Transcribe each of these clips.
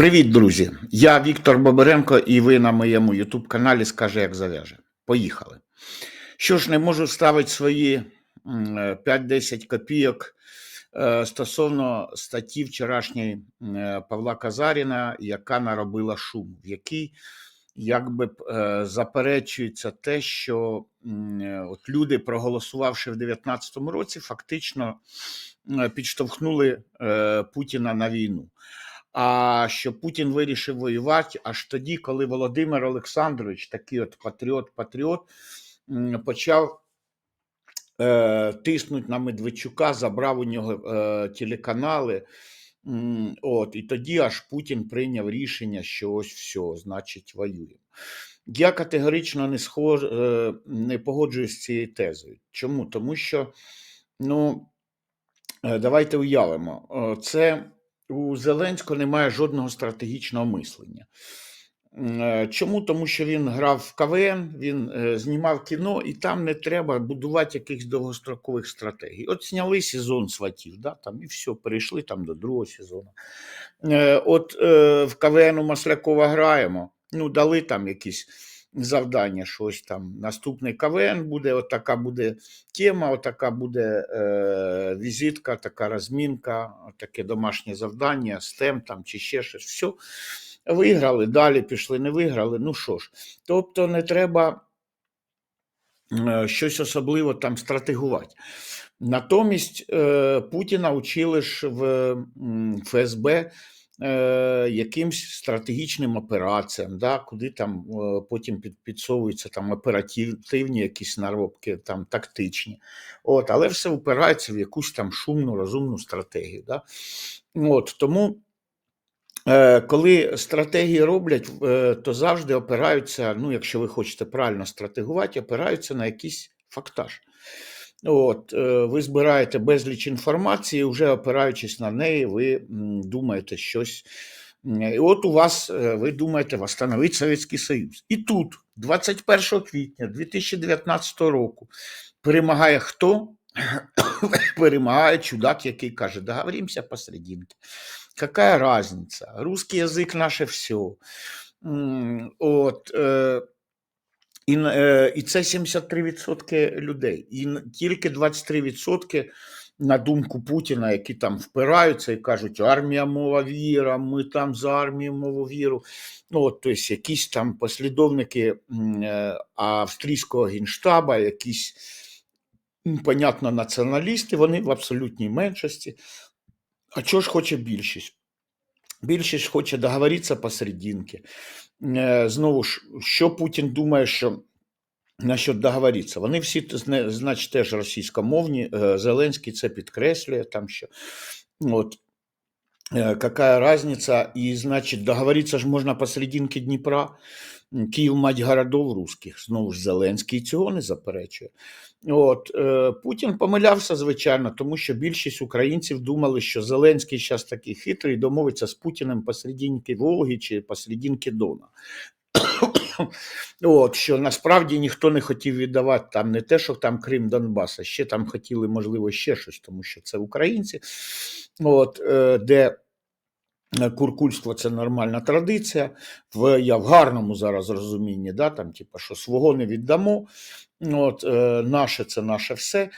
Привіт, друзі! Я Віктор Боберенко, і ви на моєму YouTube каналі Скаже, як зав'яже. Поїхали. Що ж, не можу ставити свої е, 5-10 копійок е, стосовно статті вчорашньої е, Павла Казаріна, яка наробила шум, в якій якби е, заперечується те, що е, от люди, проголосувавши в 2019 році, фактично е, підштовхнули е, Путіна на війну. А що Путін вирішив воювати аж тоді, коли Володимир Олександрович, такий от патріот-патріот, почав е, тиснути на Медведчука, забрав у нього е, телеканали. От, і тоді аж Путін прийняв рішення, що ось все, значить, воюємо. Я категорично не, схож, е, не погоджуюсь з цією тезою. Чому? Тому що, ну, Е, Давайте уявимо, е, це у Зеленського немає жодного стратегічного мислення. Е, Чому? Тому що він грав в КВН, він е, знімав кіно, і там не треба будувати якихось довгострокових стратегій. От зняли сезон сватів, да, там, і все, перейшли там до другого сезону. Е, От в КВН у Маслякова граємо, ну, дали там якісь завдання, щось там. Наступний КВН буде, от така буде тема, отака буде е, візитка, така розмінка, таке домашнє завдання, стем там чи ще щось. Все. Виграли, далі пішли, не виграли. Ну що ж, тобто не треба е, щось особливо там стратегувати. Натомість е, Путіна учили ж в ФСБ якимсь стратегічним операціям, да, куди там е, потім підсовуються там оперативні якісь наробки, там тактичні. От, але все впирається в якусь там шумну, розумну стратегію. Да. От, тому Е, Коли стратегії роблять, е, то завжди опираються, ну, якщо ви хочете правильно стратегувати, опираються на якийсь фактаж. От, е, ви збираєте безліч інформації, вже опираючись на неї, ви думаєте щось. І от у вас, е, ви думаєте, восстановить Совєтський Союз. І тут, 21 квітня 2019 року, перемагає хто? Перемагає чудак, який каже, договоримося посерединке. Какая разница? Русский язык наше все. От, е, і, е, і це 73% людей. І тільки 23% на думку Путіна, які там впираються і кажуть, армія мова віра, ми там за армію мову віру. Ну, от, тобто якісь там послідовники е, австрійського генштаба, якісь, понятно, націоналісти, вони в абсолютній меншості. А чого ж хоче більшість? Більшість хоче договоритися посерединки. Е, Знову ж, що Путін думає, що на що договориться. Вони всі, значить, теж російськомовні. Е, Зеленський це підкреслює там що. От. яка Какая разница? И, значит, договориться ж можна посерединки Дніпра. Київ мать городов русських. Знову ж Зеленський цього не заперечує. От, е, Путін помилявся, звичайно, тому що більшість українців думали, що Зеленський зараз такий хитрий домовиться з Путіним посерединки Волги чи посерединки Дона. От, що насправді ніхто не хотів віддавати там не те, що там Крим Донбас, а ще там хотіли, можливо, ще щось, тому що це українці, от, е, де куркульство це нормальна традиція. В, я в гарному зараз розумінні, да, там, типу, що свого не віддамо, от, е, наше це наше все.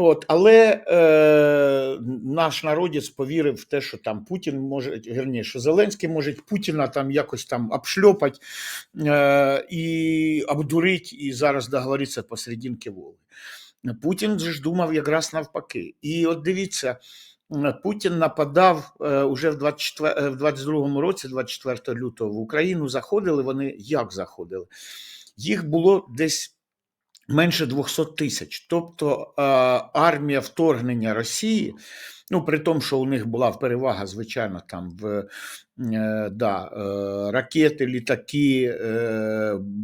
От, але е, наш народець повірив в те, що там Путін може, вірніше, що Зеленський може Путіна там якось там обшльопати е, і обдурити, і зараз договоритися посерединки Волги. Путін ж думав якраз навпаки. І от дивіться, Путін нападав е, уже в 24, е, в 22 році, 24 лютого, в Україну заходили. Вони як заходили? Їх було десь менше 200 тисяч. Тобто е, армія вторгнення Росії, ну при тому, що у них була перевага, звичайно, там в да, ракети, літаки,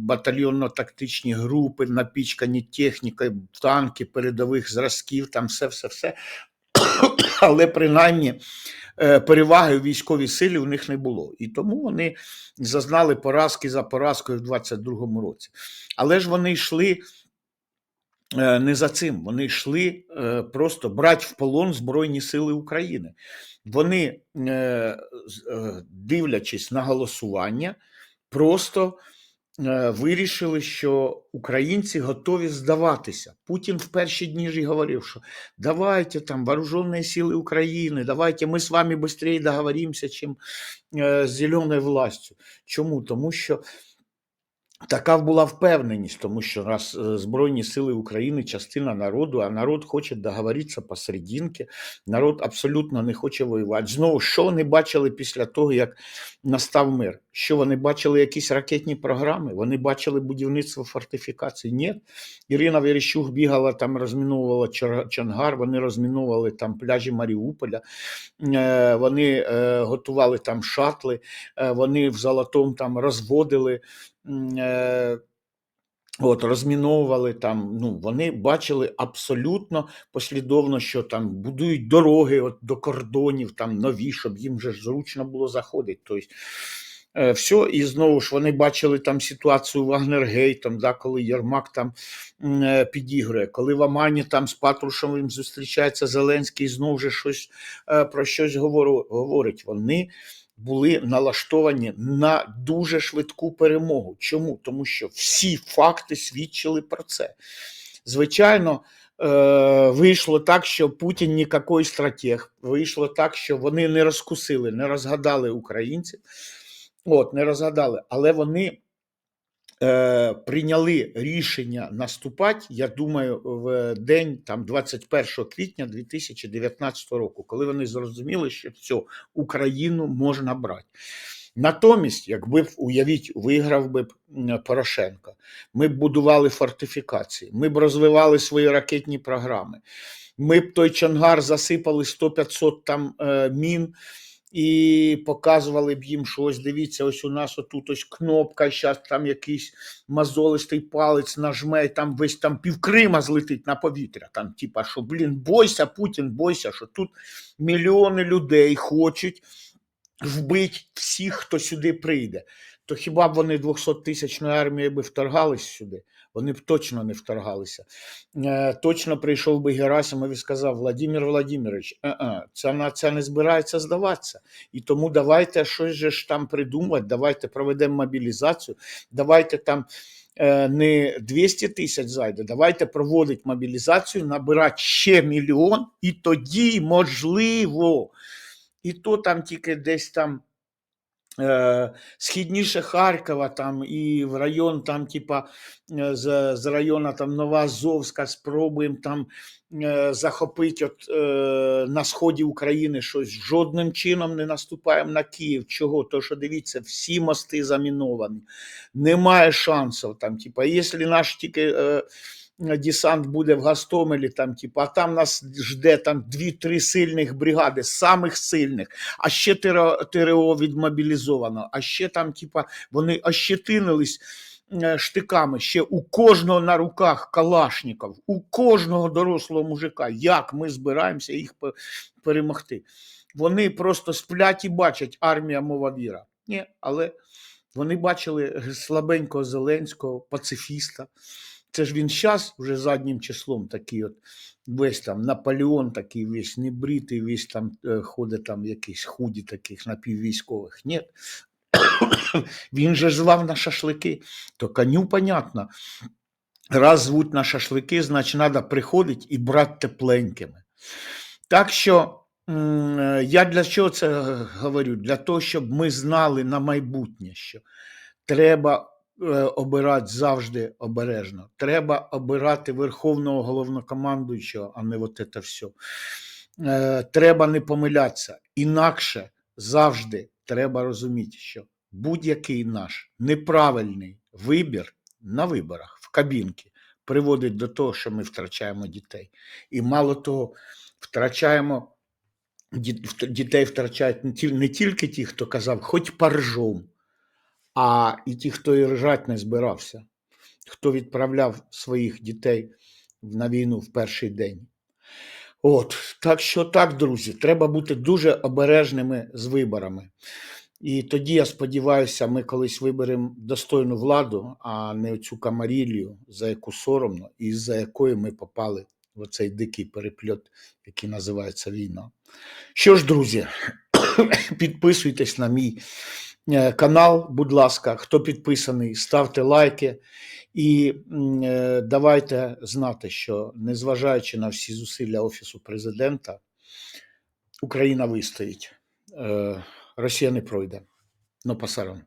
батальйонно-тактичні групи, напічкані технікою, танки передових зразків, там все, все, все. Але принаймні е, переваги у військовій силі у них не було. І тому вони зазнали поразки за поразкою в 22-му році. Але ж вони йшли е, не за цим. Вони йшли е, просто брати в полон Збройні Сили України. Вони, дивлячись на голосування, просто вирішили, що українці готові здаватися. Путін в перші дні ж і говорив, що давайте там вооруженные силы України, давайте ми з вами швидше договоримося, чим е, з зеленою властю. Чому? Тому що така була впевненість, тому що раз е, Збройні Сили України частина народу, а народ хоче договоритися посерединки, народ абсолютно не хоче воювати. Знову, що вони бачили після того, як настав мир? Що вони бачили якісь ракетні програми? Вони бачили будівництво фортифікацій? Ні. Ірина Верещук бігала там, розміновувала Чонгар, вони розміновували там пляжі Маріуполя, е, вони е, готували там шатли, е, вони в Золотому там розводили. От, розміновували там, ну, вони бачили абсолютно послідовно, що там будують дороги от, до кордонів, там нові, щоб їм же зручно було заходити. Тобто, все, і знову ж вони бачили там ситуацію Вагнергейтом, да, коли Єрмак там е, підігрує, коли в Амані там з Патрушевим зустрічається Зеленський, знову ж щось е, про щось говорить. Вони були налаштовані на дуже швидку перемогу. Чому? Тому що всі факти свідчили про це. Звичайно, е, вийшло так, що Путін ніякий стратег. Вийшло так, що вони не розкусили, не розгадали українців. От, не розгадали, але вони е, прийняли рішення наступати, я думаю, в день там, 21 квітня 2019 року, коли вони зрозуміли, що все, Україну можна брати. Натомість, якби б, уявіть, виграв би Порошенко, ми б будували фортифікації, ми б розвивали свої ракетні програми, ми б той Чонгар засипали 100-500 там е, мін і показували б їм, що ось дивіться, ось у нас отут ось кнопка, зараз там якийсь мозолистий палець нажме, там весь там півкрима злетить на повітря. Там, типа, що, блін, бойся, Путін, бойся, що тут мільйони людей хочуть вбити всіх, хто сюди прийде. То хіба б вони 200-тисячною армією би вторгались сюди? Вони б точно не вторгалися. Е, точно прийшов би Герасимов і сказав: Владимир Владимирович, е-е, ця нація не збирається здаватися. І тому давайте щось же ж там придумати, давайте проведемо мобілізацію, давайте там е, не 200 тисяч зайде, давайте проводити мобілізацію, набирати ще мільйон, і тоді можливо. І то там тільки десь там е, східніше Харкова, там і в район, там, типа, е, з, з району там Нова Азовська спробуємо там е, захопити от, е, на сході України щось. Жодним чином не наступаємо на Київ. Чого? То що дивіться, всі мости заміновані. Немає шансів. Там, типа, якщо наш тільки. Десант буде в Гастомелі, там, типу, а там нас жде там дві-три сильних бригади, самих сильних, а ще ТРО, ТРО відмобілізовано, а ще там, типа, вони ощетинились е, штиками, ще у кожного на руках калашників, у кожного дорослого мужика. Як ми збираємося їх перемогти? Вони просто сплять і бачать армія мова віра. Ні, але вони бачили слабенького Зеленського, пацифіста. Це ж він зараз вже заднім числом такий от весь там Наполеон такий весь небритий, весь там е, ходить там якісь худі таких напіввійськових. Ні. Він же звав на шашлики. То коню понятно. Раз звуть на шашлики, значить треба приходити і брати тепленькими. Так що е, я для чого це говорю? Для того, щоб ми знали на майбутнє, що треба е, обирати завжди обережно. Треба обирати верховного головнокомандуючого, а не от це все. Е, Треба не помилятися. Інакше завжди треба розуміти, що будь-який наш неправильний вибір на виборах в кабінки приводить до того, що ми втрачаємо дітей. І мало того, втрачаємо дітей втрачають не тільки ті, хто казав, хоч паржом, а і ті, хто і ржать не збирався, хто відправляв своїх дітей на війну в перший день. От, так що так, друзі, треба бути дуже обережними з виборами. І тоді я сподіваюся, ми колись виберемо достойну владу, а не цю камарілію, за яку соромно, і за якою ми попали в оцей дикий перепльот, який називається війна. Що ж, друзі, підписуйтесь на мій канал, будь ласка, хто підписаний, ставте лайки. І е, давайте знати, що незважаючи на всі зусилля Офісу президента, Україна вистоїть. Е, Росія не пройде. Ну, пасарам.